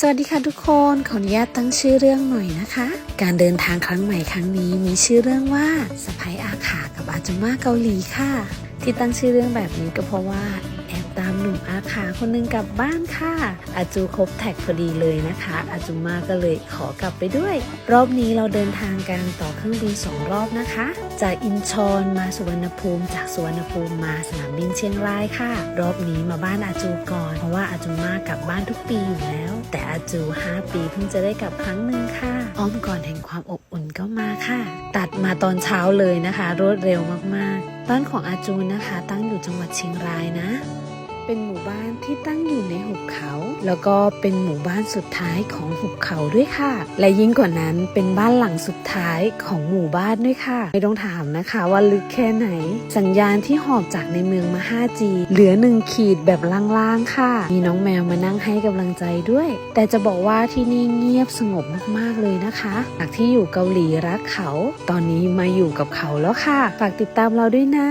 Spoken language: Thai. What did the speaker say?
สวัสดีค่ะทุกคนขออนุญาตตั้งชื่อเรื่องหน่อยนะคะ การเดินทางครั้งใหม่ครั้งนี้มีชื่อเรื่องว่าสไปอาขากับอาจุมาเกาหลีค่ะ ที่ตั้งชื่อเรื่องแบบนี้ก็เพราะว่า หนุ่มอาขาคนหนึงกลับบ้านค่ะ อาจูครบแท็กพอดีเลยนะคะ อาจุมาก็เลยขอกลับไปด้วย รอบนี้เราเดินทางกันต่อเครื่องบินสองรอบนะคะ จากอินชอนมาสุวรรณภูมิ จากสุวรรณภูมิมาสนามบินเชียงรายค่ะ รอบนี้มาบ้านอาจูก่อน เพราะว่าอาจูมากลับบ้านทุกปีอยู่แล้ว แต่อาจู 5 ปีเพิ่งจะได้กลับครั้งหนึ่งค่ะ อ้อมก่อนแห่งความอบอุ่นก็มาค่ะ ตัดมาตอนเช้าเลยนะคะ รวดเร็วมากๆ บ้านของอาจูนะคะ ตั้งอยู่จังหวัดเชียงรายนะ เป็นหมู่บ้านที่ตั้งอยู่ในหุบเขา แล้วก็เป็นหมู่บ้านสุดท้ายของหุบเขาด้วยค่ะ และยิ่งกว่านั้นเป็นบ้านหลังสุดท้ายของหมู่บ้านด้วยค่ะ ไม่ต้องถามนะคะว่าลึกแค่ไหน สัญญาณที่หอบจากในเมืองมา 5G เหลือหนึ่งขีดแบบล่างๆค่ะ มีน้องแมวมานั่งให้กำลังใจด้วย แต่จะบอกว่าที่นี่เงียบสงบมากๆเลยนะคะจากที่อยู่เกาหลีรักเขา ตอนนี้มาอยู่กับเขาแล้วค่ะ ฝากติดตามเราด้วยนะ